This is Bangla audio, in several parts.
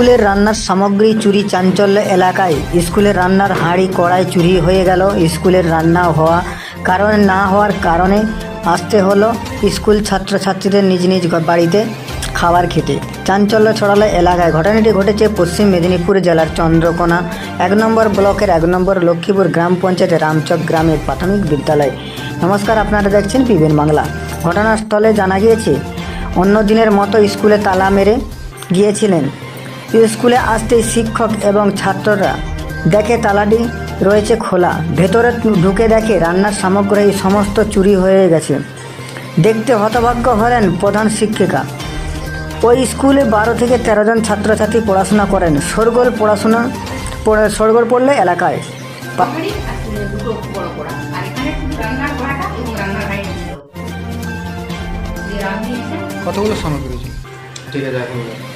স্কুলের রান্নার সামগ্রী চুরি চাঞ্চল্য এলাকায়। স্কুলের রান্নার হাঁড়ি, কড়াই চুরি হয়ে গেল। স্কুলের রান্না হওয়া কারণে না হওয়ার কারণে আসতে হলো স্কুল ছাত্রছাত্রীদের নিজ নিজ বাড়িতে খাবার খেতে। চাঞ্চল্য ছড়ালো এলাকায়। ঘটনাটি ঘটেছে পশ্চিম মেদিনীপুর জেলার চন্দ্রকোনা, এক নম্বর ব্লকের এক নম্বর লক্ষ্মীপুর গ্রাম পঞ্চায়েতের রামচক গ্রামের প্রাথমিক বিদ্যালয়। নমস্কার, আপনারা দেখছেন পিবেন বাংলা। ঘটনাস্থলে জানা গিয়েছে, অন্য দিনের মতো স্কুলে তালা মেরে গিয়েছিলেন। স্কুলে আসতেই শিক্ষক এবং ছাত্ররা দেখে তালাটি রয়েছে খোলা ভেতরে ঢুকে দেখে রান্নার সামগ্রী সমস্ত চুরি হয়ে গেছে। দেখতে হতভাগ্য হলেন প্রধান শিক্ষিকা। ওই স্কুলে বারো থেকে তেরো জন ছাত্রছাত্রী পড়াশোনা করেন। সরগোল পড়াশোনা পড়ে- সরগোল পড়লে এলাকায়। পা- হাঁড়ি আর চুলে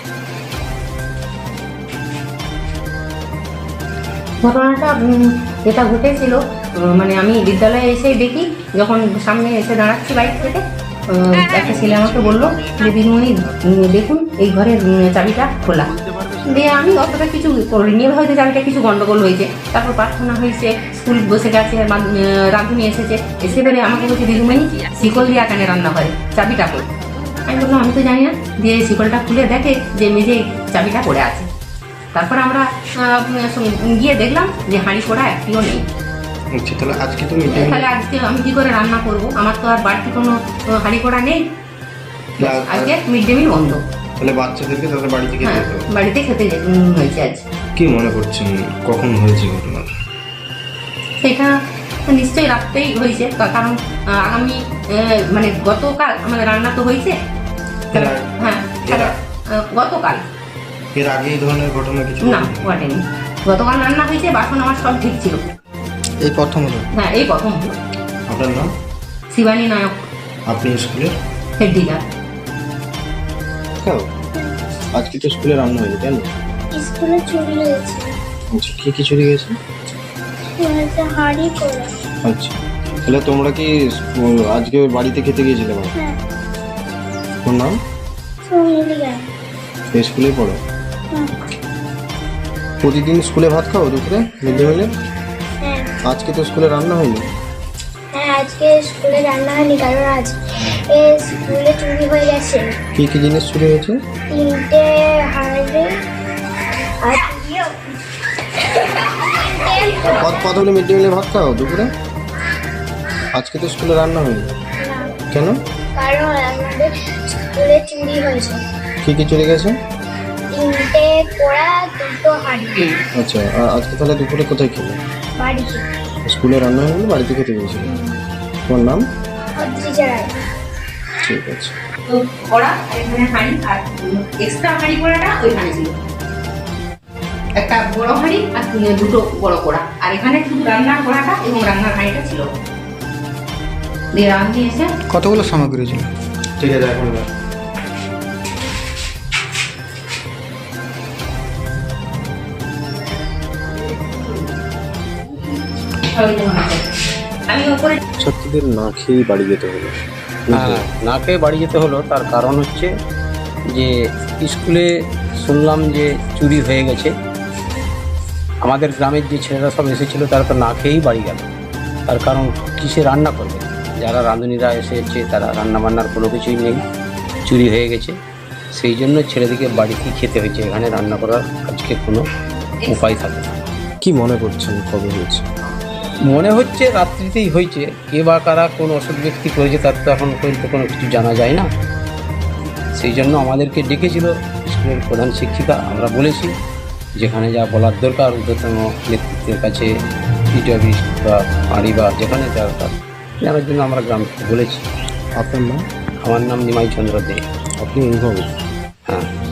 ঘটনাটা যেটা ঘটেছিল মানে আমি বিদ্যালয়ে এসেই দেখি, যখন সামনে এসে দাঁড়াচ্ছি বাইক থেকে একটা ছেলে আমাকে বলল যে দিদিমণি দেখুন, এই ঘরের চাবিটা খোলা। দিয়ে আমি অতটা কিছু করিনি হয়তো চাবিটা কিছু গন্ডগোল হয়েছে। তারপর প্রার্থনা হয়েছে, স্কুল বসে গেছে রাঁধুনি এসেছে। এসে ধরে আমাকে বলছে দিদিমণি শিকল দিয়ে কেন রান্না হয়, চাবিটা কই আমি বললাম, আমি তো জানি না। দিয়ে শিকলটা খুলে দেখে যে মেঝে চাবিটা পড়ে আছে। তারপর আমরা গিয়ে দেখলাম যে হাঁড়ি কড়া একটিও নেই। আচ্ছা তাহলে আজকে তো তাহলে আজকে আমি কি করে রান্না করব? আমার তো আর বাড়তি কোনো হাঁড়ি কড়া নেই। আজকে মিড ডে মিল বন্ধ। তাহলে বাচ্চাদেরকে তাদের বাড়ি থেকে হ্যাঁ বাড়িতে খেতে হয়েছে আজ। কি মনে করছেন? কখন হয়েছে ঘটনা? সেটা নিশ্চয়ই রাত্রেই হয়েছে। কারণ আগামী মানে গতকাল আমাদের রান্না তো হয়েছে। হ্যাঁ আগে? আহ, গতকাল। এর আগে এই ধরনের ঘটনা কিছু না ঘটেনি? গতকাল রান্না হয়েছে বাসন আমার সব ঠিক ছিল। এই প্রথম হলো? হ্যাঁ এই প্রথম হলো। আপনার নাম? শিবানী নায়ক। আপনি স্কুলের? Head dealer. আজকে তো স্কুলে রান্না হয়েছে কেন স্কুলে চুরি হয়েছে। আচ্ছা কি কি চুরি গেছে একটা হাঁড়ি করে আচ্ছা তাহলে তোমরা কি আজকে বাড়িতে খেতে গিয়েছিলে? হ্যাঁ। তোর নাম? গান এই পড়ো। হ্যাঁ প্রতিদিন স্কুলে ভাত খাও দুপুরে? মিড ডে মিলে হ্যাঁ। আজকে তো স্কুলে রান্না হয়নি? হ্যাঁ আজকে স্কুলে রান্না হয়নি কারণ আজ এ স্কুলে চুরি হয়ে গেছে। কি কি জিনিস চুরি হয়েছে? তিনটে হাঁড়ি আর কত কতগুলো মিড ডে মিলে ভাত খাও দুপুরে? আজকে তো স্কুলে রান্না হয়নি। কেন? কারণ আমাদের স্কুলে চুরি হয়েছে। কি কি চুরি গেছে? তিনটে কোড়া দুটো হাঁড়ি। আচ্ছা আজকে তাহলে দুপুরে কোথায় খেলে? বাড়িতে স্কুলে রান্না হয়নি বাড়িতে খেতে গিয়েছিল তোমার নাম? অদ্রিজা রায় ঠিক আছে। তো কড়া আর এখানে হাঁড়ি আর এক্সট্রা হাঁড়ি কড়াটা ওইখানে ছিল একটা বড় হাঁড়ি আর দুটো বড় কড়া আর এখানে শুধু রান্নার কড়াটা এবং রান্নার হাঁড়িটা ছিল। দিয়ে রাঁধুনি এসে কতগুলো সামগ্রী ছিল? ঠিক আছে এখন ছাত্রীদের না খেয়েই বাড়ি যেতে হলো। হ্যাঁ। না খেয়ে বাড়ি যেতে হলো তার কারণ হচ্ছে যে স্কুলে শুনলাম যে চুরি হয়ে গেছে। আমাদের গ্রামের যে ছেলেরা সব এসেছিল তারা তো না খেয়েই বাড়ি গেল। তার কারণ কিসে রান্না করবে? যারা রাঁধুনিরা এসেছে তারা রান্না বান্নার কোনো কিছুই নেই। চুরি হয়ে গেছে। সেই জন্য ছেলেদিকে বাড়িতেই খেতে হয়েছে। এখানে রান্না করার আজকে কোনো উপায় থাকে না। কি মনে করছেন? কবে হয়েছে? মনে হচ্ছে রাত্রিতেই হয়েছে। কে বা কারা কোন অসুখ ব্যক্তি করেছে তার তো এখন পর্যন্ত কোনো কিছু জানা যায় না। সেই জন্য আমাদেরকে ডেকেছিল স্কুলের প্রধান শিক্ষিকা আমরা বলেছি যেখানে যা বলার দরকার ঊর্ধ্বতন নেতৃত্বের কাছে পিটি অফিস বা বাড়ি বা যেখানে দরকার জানার জন্য আমরা গ্রাম থেকে বলেছি। আপনার নাম? আমার নাম নিমাই চন্দ্র দে। আপনি অভিভাবক? হ্যাঁ।